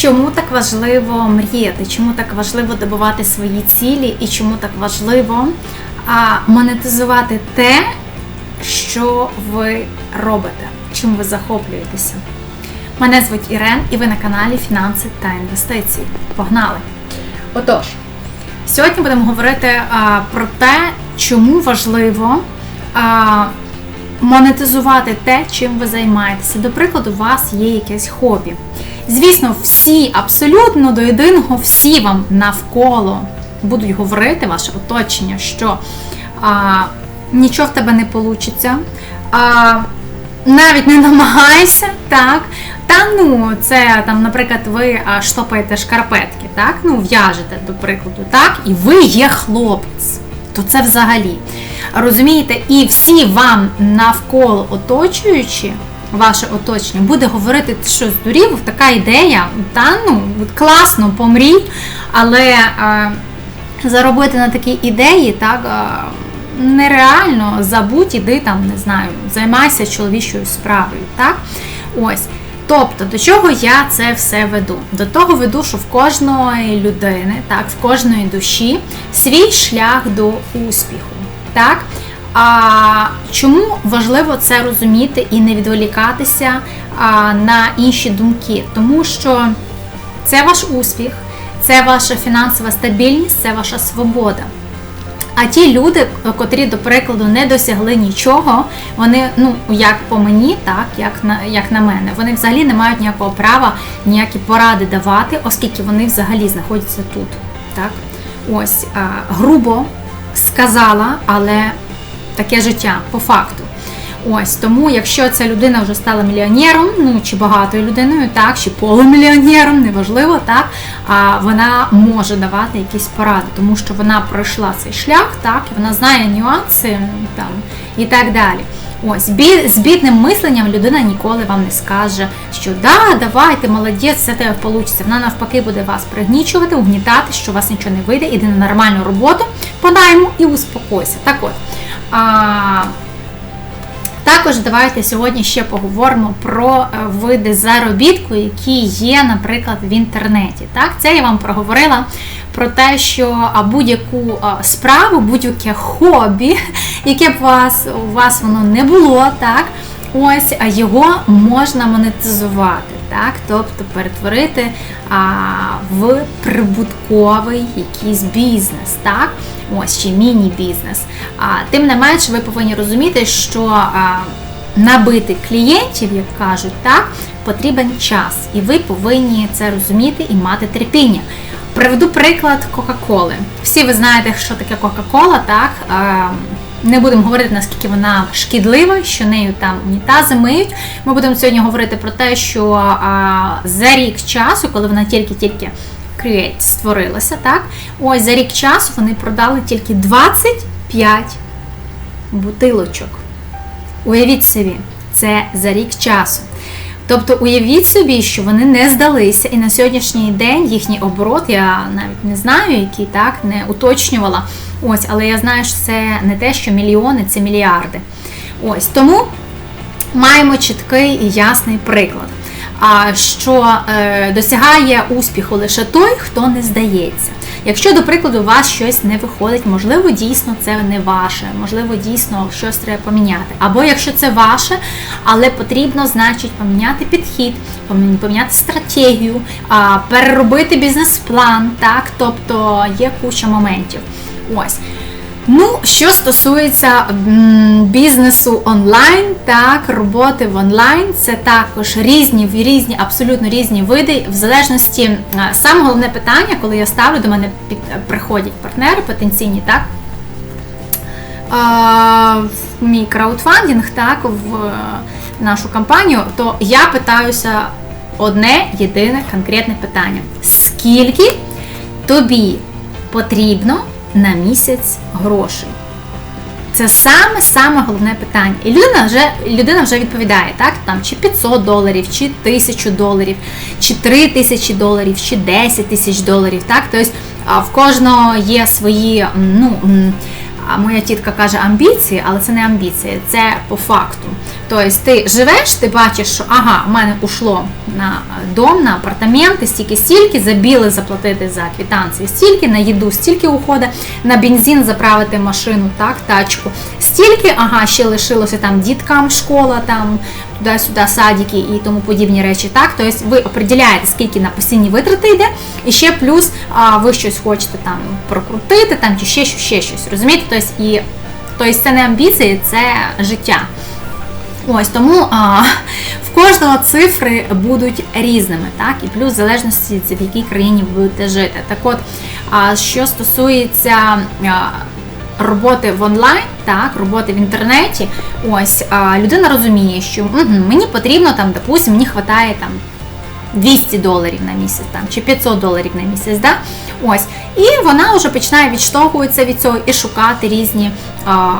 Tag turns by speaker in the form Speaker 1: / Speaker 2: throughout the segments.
Speaker 1: Чому так важливо мріяти? Чому так важливо добувати свої цілі і чому так важливо монетизувати те, що ви робите, чим ви захоплюєтеся? Мене звуть Ірен, і ви на каналі Фінанси та інвестиції. Погнали! Отож, сьогодні будемо говорити про те, чому важливо монетизувати те, чим ви займаєтеся. До прикладу, у вас є якесь хобі. Звісно, всі, абсолютно до єдиного, всі вам навколо будуть говорити, ваше оточення, що а, нічого в тебе не вийде, а, навіть не намагайся, так. Та ну, це там, наприклад, ви а, штопаєте шкарпетки, так? Ну, в'яжете, до прикладу, так, і ви є хлопець. То це взагалі. Розумієте, і всі вам навколо оточуючи, ваше оточення, буде говорити, що здурів, така ідея, та ну, класно, помрій, але е, заробити на такій ідеї, так. Е, Нереально забудь, іди там, не знаю, займайся чоловічою справою. так? Ось. Тобто, до чого я це все веду? До того веду, що в кожної людини, так, в кожної душі свій шлях до успіху. Так? А чому важливо це розуміти і не відволікатися а, на інші думки? Тому що це ваш успіх, це ваша фінансова стабільність, це ваша свобода. А ті люди, котрі, до прикладу, не досягли нічого, вони, ну як по мені, так як на як на мене, вони взагалі не мають ніякого права ніякі поради давати, оскільки вони взагалі знаходяться тут. Так, ось а, грубо сказала, але таке життя по факту. Ось тому, якщо ця людина вже стала мільйонером, ну чи багатою людиною, так, чи полумільйонером, неважливо, так, а вона може давати якісь поради, тому що вона пройшла цей шлях, так, і вона знає нюанси там і так далі. Ось, з бідним мисленням людина ніколи вам не скаже, що да, давайте, молодець, все тебе вийде. Вона навпаки буде вас пригнічувати, угнітати, що у вас нічого не вийде, іди на нормальну роботу, подаймо і успокойся. Так от. А, також давайте сьогодні ще поговоримо про е, види заробітку, які є, наприклад, в інтернеті. Так, Це я вам проговорила про те, що будь-яку справу, будь-яке хобі, яке б вас у вас воно не було, так, ось його можна монетизувати так? тобто перетворити а, в прибутковий якийсь бізнес, так? ось чи міні-бізнес. А, Тим не менш, ви повинні розуміти, що а, набити клієнтів, як кажуть, так, потрібен час, і ви повинні це розуміти і мати терпіння. Приведу приклад Кока-Коли. Всі ви знаєте, що таке Кока-Кола, так? Не будемо говорити, наскільки вона шкідлива, що нею там унітази миють. Ми будемо сьогодні говорити про те, що а, за рік часу, коли вона тільки-тільки Create створилася, так, ось за рік часу вони продали тільки 25 бутилочок. Уявіть собі, це за рік часу. Тобто уявіть собі, що вони не здалися, і на сьогоднішній день їхній оборот, я навіть не знаю, який так, не уточнювала. Ось, але я знаю, що це не те, що мільйони, це мільярди. Ось тому маємо чіткий і ясний приклад. А що е, досягає успіху лише той, хто не здається. Якщо, до прикладу, у вас щось не виходить, можливо, дійсно це не ваше, можливо, дійсно щось треба поміняти. Або якщо це ваше, але потрібно, значить, поміняти підхід, поміняти стратегію, переробити бізнес-план, так, тобто є куча моментів. Ось. Ну, що стосується бізнесу онлайн, так, роботи в онлайн, це також різні різні, абсолютно різні види, в залежності, саме головне питання, коли я ставлю, до мене під, приходять партнери потенційні, так, в мій краудфандинг, так, в нашу компанію, то я питаюся одне єдине конкретне питання: скільки тобі потрібно? На місяць грошей. Це саме-саме головне питання. І людина вже людина вже відповідає, так? Там, чи 500 доларів, чи 1000 доларів, чи 3 тисячі доларів, чи 10 тисяч доларів. так? Тобто в кожного є свої, ну, моя тітка каже, амбіції, але це не амбіції, це по факту. Тобто ти живеш, ти бачиш, що ага, в мене ушло на дом, на апартаменти, стільки стільки, за біле заплатити за квітанції, стільки, на їду, стільки уходить, на бензин заправити машину, так, тачку. Стільки, ага, ще лишилося там діткам, школа, там туди-сюди, садики і тому подібні речі. Так, тобто ви определяєте, скільки на постійні витрати йде, і ще плюс а, ви щось хочете там прокрутити, там чи ще щось, ще щось. Розумієте? Тобто, і тобто це не амбіції, це життя. Ось тому а, в кожного цифри будуть різними, так, і плюс в залежності в якій країні ви будете жити. Так от, а, що стосується а, роботи в онлайн, так, роботи в інтернеті, ось а, людина розуміє, що угу, мені потрібно там, допустим, мені вистачає там 200 доларів на місяць там, чи 500 доларів на місяць. Да? Ось. І вона вже починає відштовхуватися від цього і шукати різні а,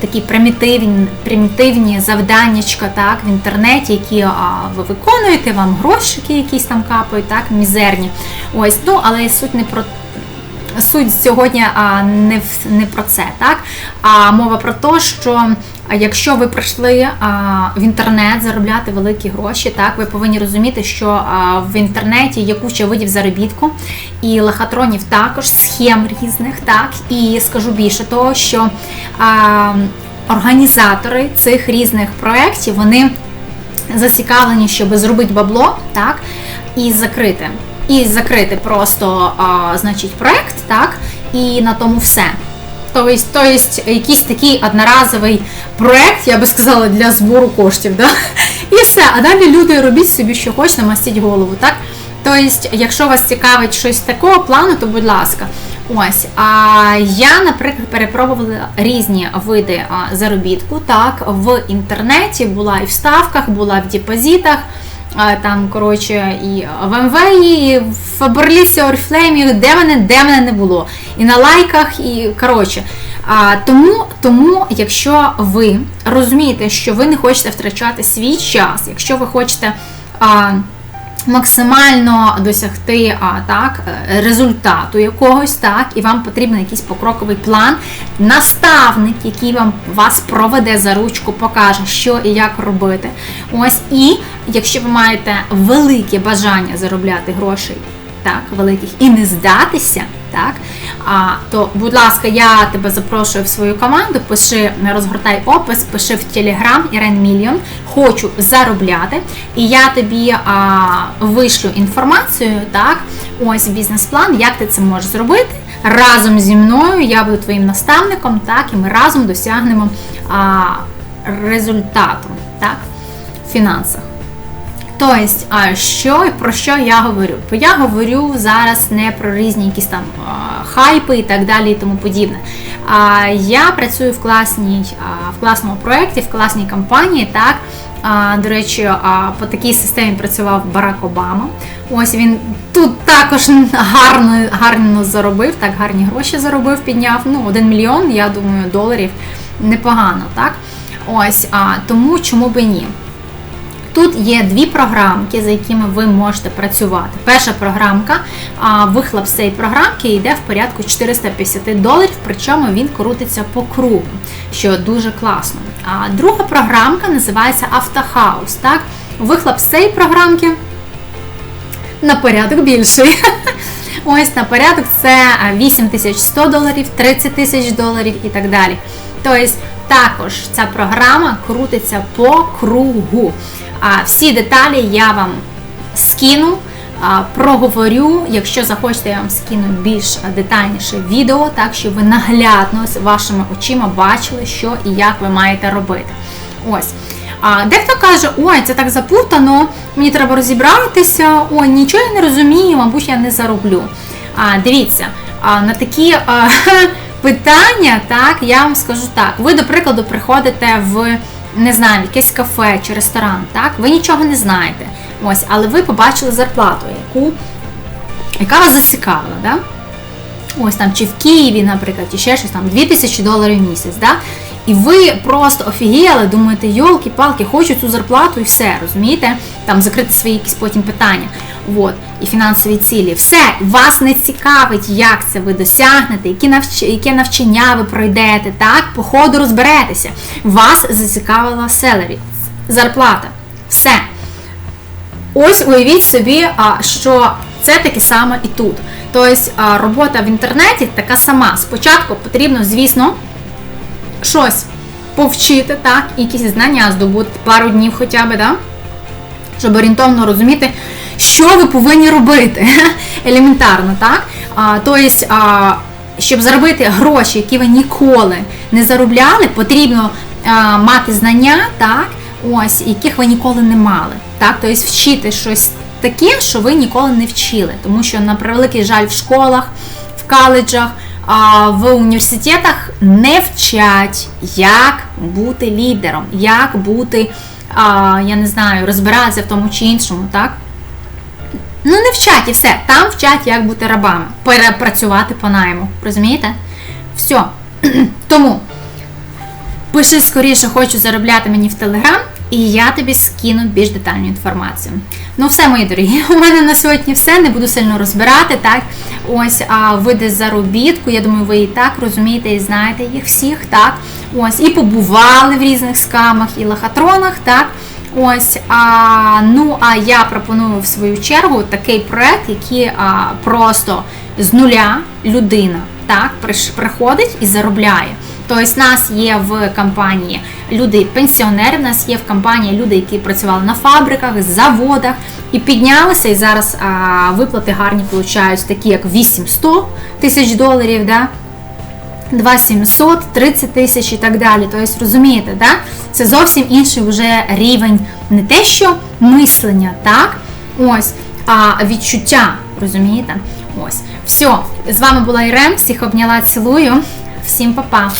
Speaker 1: такі примітивні примітивні завданнячка так, в інтернеті, які а, ви виконуєте, вам грошики якісь там капають, так, мізерні. Ось, ну, Але суть не про. Суть сьогодні а, не в не про це, так? А мова про те, що якщо ви прийшли а, в інтернет заробляти великі гроші, так ви повинні розуміти, що а, в інтернеті є куча видів заробітку і лохотронів також, схем різних, так? І скажу більше того, що а, організатори цих різних проєктів вони зацікавлені, щоб зробити бабло, так? І закрити і закрити просто а, значить, проект, так, і на тому все. Тобто, тобто якийсь такий одноразовий проект, я би сказала, для збору коштів. Да? І все. А далі люди робіть собі, що хочете, мастіть голову. так? Тобто, якщо вас цікавить щось такого плану, то будь ласка. Ось, а я, наприклад, перепробувала різні види заробітку так, в інтернеті, була і в ставках, була в депозитах там, коротше, і в МВ, і в Фаберлісі, Орфлеймі, де мене, де мене не було. І на лайках, і коротше. А, Тому, тому, якщо ви розумієте, що ви не хочете втрачати свій час, якщо ви хочете. А, максимально досягти а, так, е, результату якогось, так, і вам потрібен якийсь покроковий план, наставник, який вам вас проведе за ручку, покаже, що і як робити. Ось, І якщо ви маєте велике бажання заробляти грошей, так, великих, і не здатися, так, а, то, будь ласка, я тебе запрошую в свою команду, пиши, розгортай опис, пиши в Telegram Irene Million, хочу заробляти, і я тобі а, вишлю інформацію, так, ось бізнес-план, як ти це можеш зробити. Разом зі мною я буду твоїм наставником, так, і ми разом досягнемо а, результату так, в фінансах. Тобто, що про що я говорю? Бо я говорю зараз не про різні якісь там хайпи і так далі і тому подібне. А я працюю в класній, в класному проєкті, в класній компанії. так, до речі, по такій системі працював Барак Обама. Ось він тут також гарно гарно заробив, так гарні гроші заробив, підняв. Ну, 1 мільйон, я думаю, доларів непогано. так. Ось, а, Тому чому би ні? Тут є дві програмки, за якими ви можете працювати. Перша програмка, вихлоп з цієї програмки йде в порядку 450 доларів, причому він крутиться по кругу, що дуже класно. А друга програмка називається Автохаус. Так? Вихлоп з цієї програмки на порядок більший. Ось на порядок це 8100 доларів, 30 тисяч доларів і так далі. Тобто, також ця програма крутиться по кругу. Всі деталі я вам скину, проговорю. Якщо захочете, я вам скину більш детальніше відео, так щоб ви наглядно з вашими очима бачили, що і як ви маєте робити. Ось. А Дехто каже, ой, це так запутано, мені треба розібратися, ой, нічого я не розумію, мабуть, я не зароблю. А, Дивіться, а, на такі а, питання, так, я вам скажу так, ви, до прикладу, приходите в не знаю, якесь кафе чи ресторан, так? Ви нічого не знаєте. Ось, але ви побачили зарплату, яку, яка вас зацікавила. Да? Ось там, чи в Києві, наприклад, чи ще щось там 2000 доларів в місяць. Да? І ви просто офігіяли, думаєте, йолки-палки, хочу цю зарплату і все, розумієте? Там закрити свої якісь потім питання. От, і фінансові цілі. Все, вас не цікавить, як це ви досягнете, які навч... яке навчання ви пройдете, так, по ходу розберетеся. Вас зацікавила селері, зарплата. Все. ось уявіть собі, що це таке саме і тут. Тобто робота в інтернеті така сама. Спочатку потрібно, звісно, щось повчити, так, якісь знання здобути пару днів хоча б, да? Щоб орієнтовно розуміти, що ви повинні робити. Елементарно, так? Тобто, щоб заробити гроші, які ви ніколи не заробляли, потрібно мати знання, так, ось, яких ви ніколи не мали. Так? Тобто вчити щось таке, що ви ніколи не вчили. Тому що, на превеликий жаль, в школах, в коледжах, в університетах не вчать, як бути лідером, як бути, а, я не знаю, розбиратися в тому чи іншому, так? Ну, не вчать і все. Там вчать, як бути рабами, перепрацювати по найму. Розумієте? Все. Тому пиши скоріше, хочу заробляти мені в Телеграм, і я тобі скину більш детальну інформацію. Ну, все, мої дорогі, у мене на сьогодні все. Не буду сильно розбирати. Так, ось а види заробітку. Я думаю, ви і так розумієте і знаєте їх всіх. Так, ось і побували в різних скамах і лохотронах. Так. Ось, а, ну а я пропоную в свою чергу такий проект, який а, просто з нуля людина так приходить і заробляє. Тобто, в нас є в компанії люди пенсіонери, в нас є в компанії люди, які працювали на фабриках, заводах і піднялися, і зараз а, виплати гарні получають, такі як 800 тисяч доларів. Да? 2700, 30 тисяч і так далі. Тобто, розумієте, да? це зовсім інший вже рівень не те, що мислення, так? Ось, а відчуття, розумієте? Ось. Все, з вами була Ірем, всіх обняла, цілую. Всім па-па!